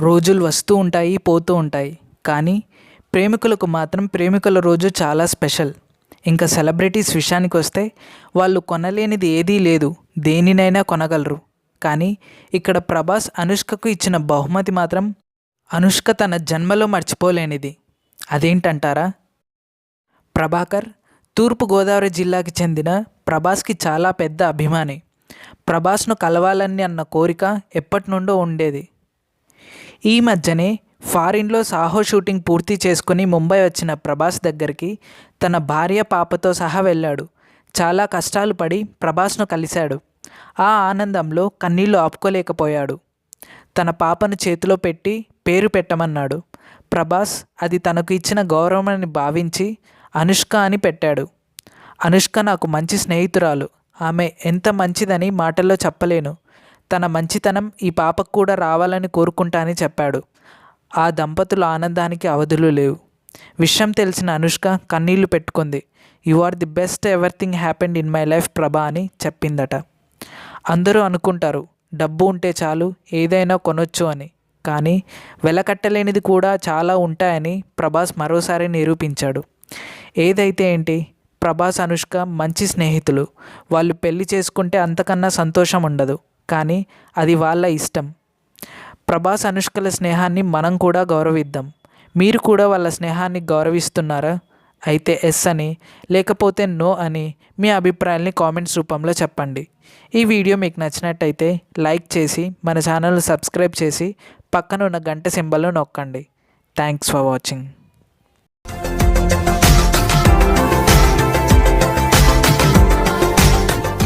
రోజులు వస్తూ ఉంటాయి పోతూ ఉంటాయి. కానీ ప్రేమికులకు మాత్రం ప్రేమికుల రోజు చాలా స్పెషల్. ఇంకా సెలబ్రిటీస్ విషయానికి వస్తే వాళ్ళు కొనలేనిది ఏదీ లేదు దేనినైనా కొనగలరు. కానీ ఇక్కడ ప్రభాస్ అనుష్కకు ఇచ్చిన బహుమతి మాత్రం అనుష్క తన జన్మలో మర్చిపోలేనిది. అదేంటంటారా? ప్రభాకర్ తూర్పుగోదావరి జిల్లాకి చెందిన ప్రభాస్కి చాలా పెద్ద అభిమాని. ప్రభాస్ను కలవాలని అన్న కోరిక ఎప్పటి నుండో ఉండేది. ఈ మధ్యనే ఫారిన్లో సాహో షూటింగ్ పూర్తి చేసుకుని ముంబై వచ్చిన ప్రభాస్ దగ్గరికి తన భార్య పాపతో సహా వెళ్ళాడు. చాలా కష్టాలు పడి ప్రభాస్ను కలిశాడు. ఆ ఆనందంలో కన్నీళ్ళు ఆపుకోలేకపోయాడు. తన పాపను చేతిలో పెట్టి పేరు పెట్టమన్నాడు. ప్రభాస్ అది తనకు ఇచ్చిన గౌరవమని భావించి అనుష్క అని పెట్టాడు. అనుష్క నాకు మంచి స్నేహితురాలు. ఆమె ఎంత మంచిదని మాటల్లో చెప్పలేను. తన మంచితనం ఈ పాపకు కూడా రావాలని కోరుకుంటా అని చెప్పాడు. ఆ దంపతుల ఆనందానికి అవధులు లేవు. విషయం తెలిసిన అనుష్క కన్నీళ్ళు పెట్టుకుంది. You are the best everything happened in my life Prabha అని చెప్పిందట. అందరూ అనుకుంటారు డబ్బు ఉంటే చాలు ఏదైనా కొనొచ్చు అని. కానీ వెలకట్టలేనిది కూడా చాలా ఉంటాయని ప్రభాస్ మరోసారి నిరూపించాడు. ఏదైతే ఏంటి? ప్రభాస్ అనుష్క మంచి స్నేహితులు. వాళ్ళు పెళ్ళి చేసుకుంటే అంతకన్నా సంతోషం ఉండదు. కానీ అది వాళ్ళ ఇష్టం. ప్రభాస్ అనుష్కల స్నేహాన్ని మనం కూడా గౌరవిద్దాం. మీరు కూడా వాళ్ళ స్నేహాన్ని గౌరవిస్తున్నారా? అయితే ఎస్ అని లేకపోతే నో అని మీ అభిప్రాయాల్ని కామెంట్స్ రూపంలో చెప్పండి. ఈ వీడియో మీకు నచ్చినట్టయితే లైక్ చేసి మన ఛానల్ సబ్స్క్రైబ్ చేసి పక్కన ఉన్న గంట సింబల్ను నొక్కండి. Thanks for watching.